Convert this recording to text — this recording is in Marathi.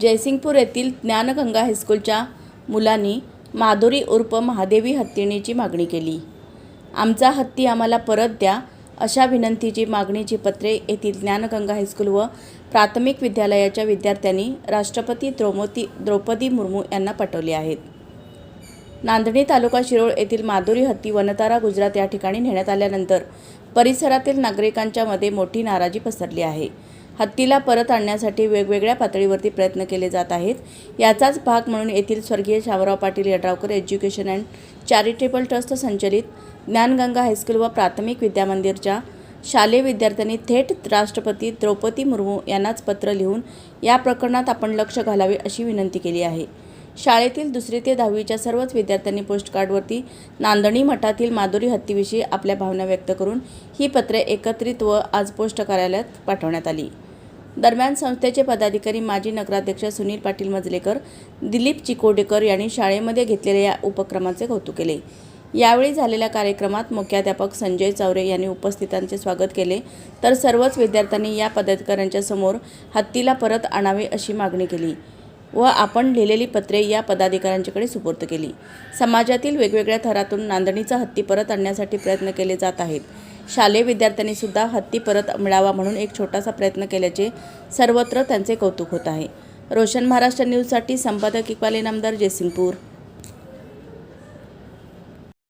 जयसिंगपूर येथील ज्ञानगंगा हायस्कूलच्या मुलांनी माधुरी उर्फ महादेवी हत्तीणीची मागणी केली. आमचा हत्ती आम्हाला परत द्या अशा विनंतीची मागणीची पत्रे येथील ज्ञानगंगा हायस्कूल व प्राथमिक विद्यालयाच्या विद्यार्थ्यांनी राष्ट्रपती द्रौपदी द्रौपदी मुर्मू यांना पाठवली आहेत. नांदणी तालुका शिरोळ येथील माधुरी हत्ती वनतारा गुजरात या ठिकाणी नेण्यात आल्यानंतर परिसरातील नागरिकांच्या मध्ये मोठी नाराजी पसरली आहे. हत्तीला परत आणण्यासाठी वेगवेगळ्या पातळीवरती प्रयत्न केले जात आहेत. याचाच भाग म्हणून येथील स्वर्गीय Shamrao Patil Yadravkar education and charitable trust संचलित ज्ञानगंगा हायस्कूल व प्राथमिक विद्यामंदिरच्या शालेय विद्यार्थ्यांनी थेट राष्ट्रपती द्रौपदी मुर्मू यांनाच पत्र लिहून या प्रकरणात आपण लक्ष घालावे अशी विनंती केली आहे. शाळेतील दुसरी ते दहावीच्या सर्वच विद्यार्थ्यांनी पोस्टकार्डवरती नांदणी मठातील माधुरी हत्तीविषयी आपल्या भावना व्यक्त करून ही पत्रे एकत्रित व आज पोस्ट कार्यालयात पाठवण्यात आली. दरम्यान संस्थेचे पदाधिकारी माजी नगराध्यक्ष सुनील पाटील मजलेकर दिलीप चिकोडेकर यांनी शाळेमध्ये घेतलेल्या या उपक्रमाचे कौतुक केले. यावेळी झालेल्या कार्यक्रमात मुख्याध्यापक संजय चौरे यांनी उपस्थितांचे स्वागत केले. तर सर्वच विद्यार्थ्यांनी या पदाधिकाऱ्यांच्या समोर हत्तीला परत आणावे अशी मागणी केली. व आपण लिहिलेली पत्रे या पदाधिकाऱ्यांच्याकडे सुपूर्द केली. समाजातील वेगवेगळ्या थरातून नांदणीचा हत्ती परत आणण्यासाठी प्रयत्न केले जात आहेत. शालेय विद्यार्थ्यांनी सुद्धा हत्ती परत मिळावा म्हणून एक छोटासा प्रयत्न केल्याचे सर्वत्र त्यांचे कौतुक होत आहे. रोशन महाराष्ट्र न्यूजसाठी संपादक इक्बाल इनामदार जयसिंगपूर.